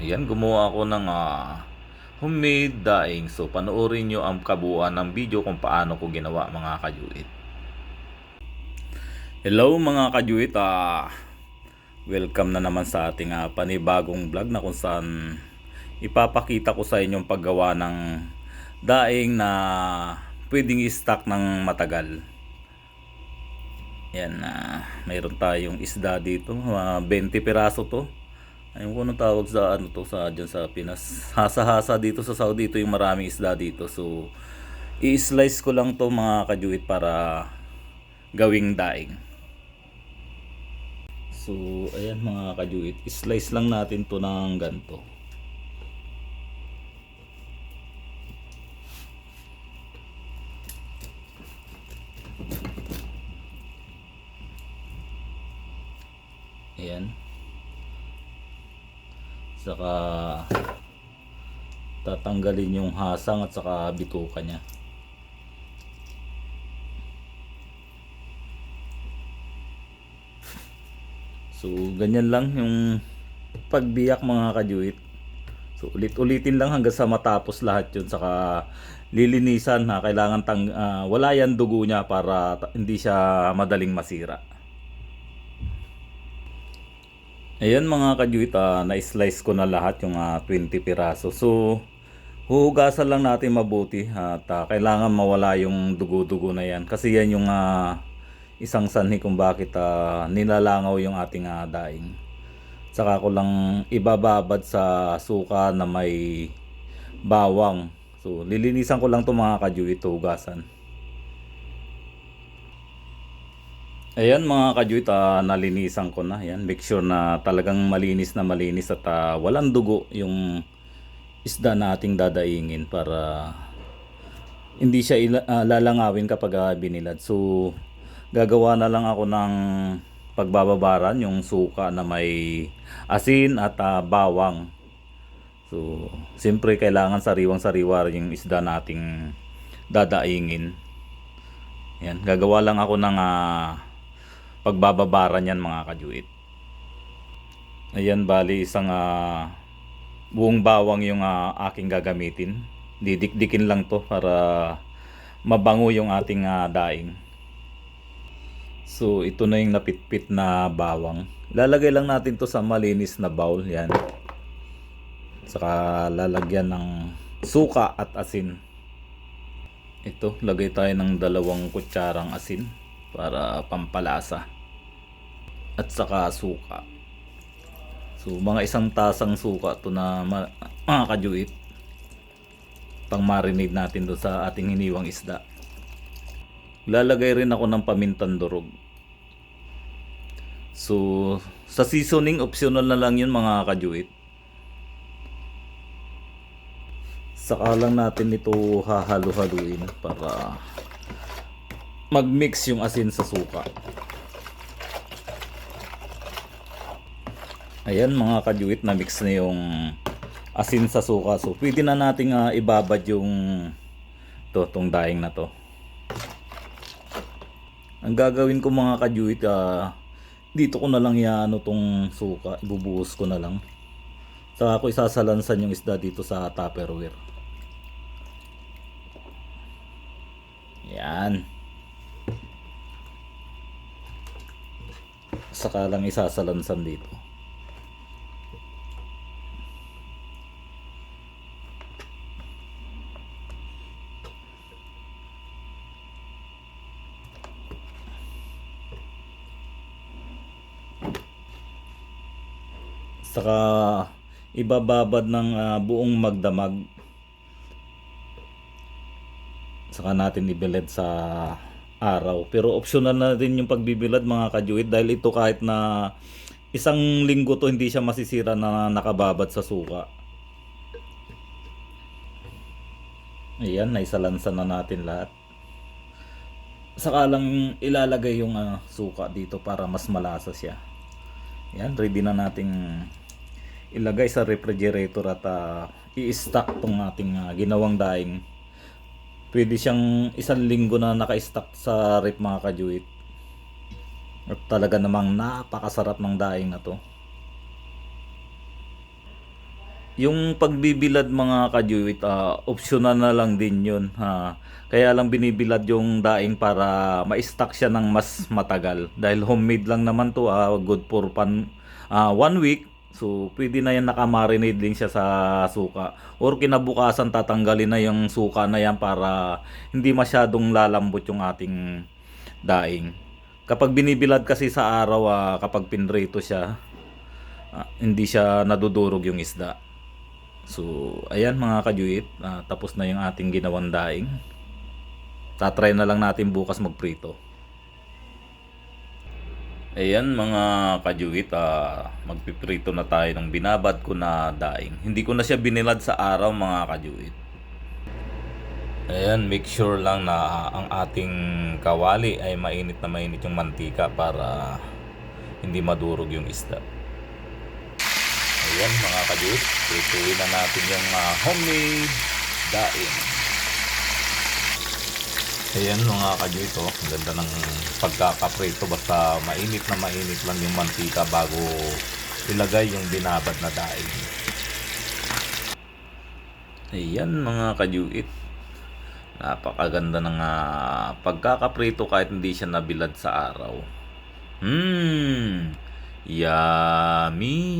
Yan, gumawa ako ng ah, homemade daing. So, panoorin nyo ang kabuuan ng video kung paano ko ginawa mga kajuit. Hello mga kajuit. Ah, welcome na naman sa ating ah, panibagong vlog na kung saan ipapakita ko sa inyong paggawa ng daing na pwedeng i-stock ng matagal. Yan na mayroon tayong isda dito, mga 20 piraso to. Ayun ko anong tawag sa ano to sa dyan sa Pinas. Hasa-hasa dito sa Saudi ito yung maraming isda dito. So i-slice ko lang to mga kajuit para gawing daing. So ayan mga kajuit, i-slice lang natin to ng ganto. Ayan. Saka tatanggalin yung hasang at saka bituka niya. So, ganyan lang yung pagbiyak mga kajuit. So, ulit-ulitin lang hanggang sa matapos lahat yun. Saka lilinisan ha. Kailangan tang, ah, wala yan dugo niya para hindi siya madaling masira. Ayan mga kajuit, na-slice ko na lahat yung ah, 20 piraso. So, huhugasan lang natin mabuti at ah, kailangan mawala yung dugo-dugo na yan. Kasi yan yung ah, isang sanhi kung bakit ah, nilalangaw yung ating ah, daing. Saka ko lang ibababad sa suka na may bawang. So, lilinisan ko lang to mga kajuit, hugasan. Ayan mga kajuit, ah, nalinisan ko na. Ayan, make sure na talagang malinis na malinis at ah, walang dugo yung isda nating dadaingin para hindi siya ila- ah, lalangawin kapag ah, binilad. So, gagawa na lang ako ng pagbababaran yung suka na may asin at ah, bawang. So, siyempre kailangan sariwang-sariwa yung isda nating dadaingin. Yan, gagawa lang ako ng ah, pagbababaran yan mga kajuit. Ayan, bali isang ah, buong bawang yung ah, aking gagamitin. Didikdikin lang to para mabango yung ating ah, daing. So, ito na yung napitpit na bawang. Lalagay lang natin to sa malinis na bowl. Yan. Saka lalagyan ng suka at asin. Ito, lagay tayo ng dalawang kutsarang asin para pampalasa. At saka suka. So, mga isang tasang suka to na mga kajuit. Pang marinate natin doon sa ating hiniwang isda. Lalagay rin ako ng pamintang durog. So, sa seasoning, optional na lang yun mga kajuit. Saka lang natin ito hahalo-haluin para mag-mix yung asin sa suka. Ayan mga kajuit na mix na yung asin sa suka. So pwede na nating ah, ibabad yung to, tong daing na to. Ang gagawin ko mga kajuit, ah, dito ko na lang iano tong suka. Ibubuhos ko na lang. Saka ako isasalansan yung isda dito sa tupperware. Yan. Saka lang isasalansan dito. Saka ibababad ng ah, buong magdamag. Saka natin ibilad sa araw. Pero optional na din yung pagbibilad mga kajuit dahil ito kahit na isang linggo to hindi siya masisira na nakababad sa suka. Ayan, naisalansan na natin lahat. Saka lang ilalagay yung ah, suka dito para mas malasa siya. Yan, ready na nating ilagay sa refrigerator at ah, i-stock tong ating ah, ginawang daing. Pwede siyang isang linggo na naka-stock sa rep mga kajuit. At talaga namang napakasarap ng daing na to. Yung pagbibilad mga kajuit, ah, optional na lang din yun. Ha. Kaya lang binibilad yung daing para ma-stock siya ng mas matagal. Dahil homemade lang naman to, ah, good for pan, ah, one week. So, pwede na yan nakamarinate din siya sa suka. Or kinabukasan tatanggalin na yung suka na yan para hindi masyadong lalambot yung ating daing. Kapag binibilad kasi sa araw, ah, kapag pinrito siya, ah, hindi siya nadudurog yung isda. So, ayan mga kajuit, ah, tapos na yung ating ginawang daing. Tatry na lang natin bukas magprito. Ayan mga kajuit, ah, magpiprito na tayo ng binabad ko na daing. Hindi ko na siya binilad sa araw mga kajuit. Ayan, make sure lang na ang ating kawali ay mainit na mainit yung mantika para hindi madurog yung isda. Ayan mga kajuit, prituin na natin yung ah, homemade daing. Ayan mga kajuit, oh. Ganda ng pagkakaprito basta mainit na mainit lang yung mantika bago ilagay yung binabad na daing. Ayan mga kajuit. Napakaganda ng ah, pagkakaprito kahit hindi siya nabilad sa araw. Hmm, yummy!